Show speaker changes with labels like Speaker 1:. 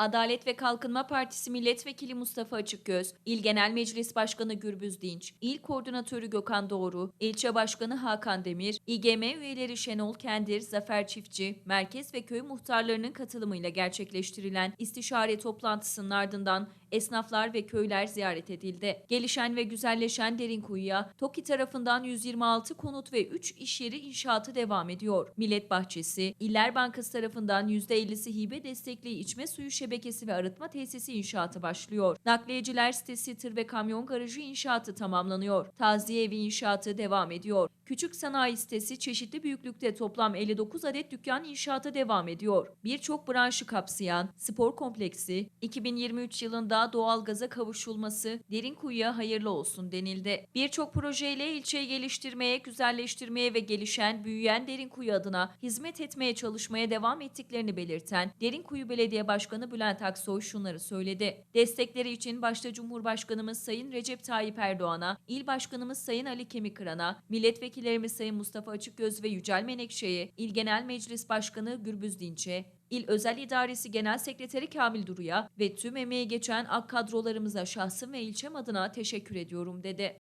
Speaker 1: Adalet ve Kalkınma Partisi Milletvekili Mustafa Açıkgöz, İl Genel Meclis Başkanı Gürbüz Dinç, İl Koordinatörü Gökhan Doğru, İlçe Başkanı Hakan Demir, İGM üyeleri Şenol Kendir, Zafer Çiftçi, merkez ve köy muhtarlarının katılımıyla gerçekleştirilen istişare toplantısının ardından esnaflar ve köyler ziyaret edildi. Gelişen ve güzelleşen Derinkuyu'ya TOKİ tarafından 126 konut ve 3 iş yeri inşaatı devam ediyor. Millet Bahçesi, İller Bankası tarafından %50'si hibe destekli içme suyu şebekesi ve arıtma tesisi inşaatı başlıyor. Nakliyeciler sitesi tır ve kamyon garajı inşaatı tamamlanıyor. Taziye evi inşaatı devam ediyor. Küçük sanayi sitesi çeşitli büyüklükte toplam 59 adet dükkan inşaatı devam ediyor. Birçok branşı kapsayan spor kompleksi 2023 yılında doğalgaza kavuşulması Derinkuyu'ya hayırlı olsun denildi. Birçok projeyle ilçeyi geliştirmeye, güzelleştirmeye ve gelişen, büyüyen Derinkuyu adına hizmet etmeye çalışmaya devam ettiklerini belirten Derinkuyu Belediye Başkanı Bülent Aksoy şunları söyledi. Destekleri için başta Cumhurbaşkanımız Sayın Recep Tayyip Erdoğan'a, İl Başkanımız Sayın Ali Kemikıran'a, milletvekillerimiz Sayın Mustafa Açıkgöz ve Yücel Menekşe'ye, İl Genel Meclis Başkanı Gürbüz Dinç'e, İl Özel İdaresi Genel Sekreteri Kamil Duru'ya ve tüm emeği geçen AK kadrolarımıza şahsım ve ilçem adına teşekkür ediyorum dedi.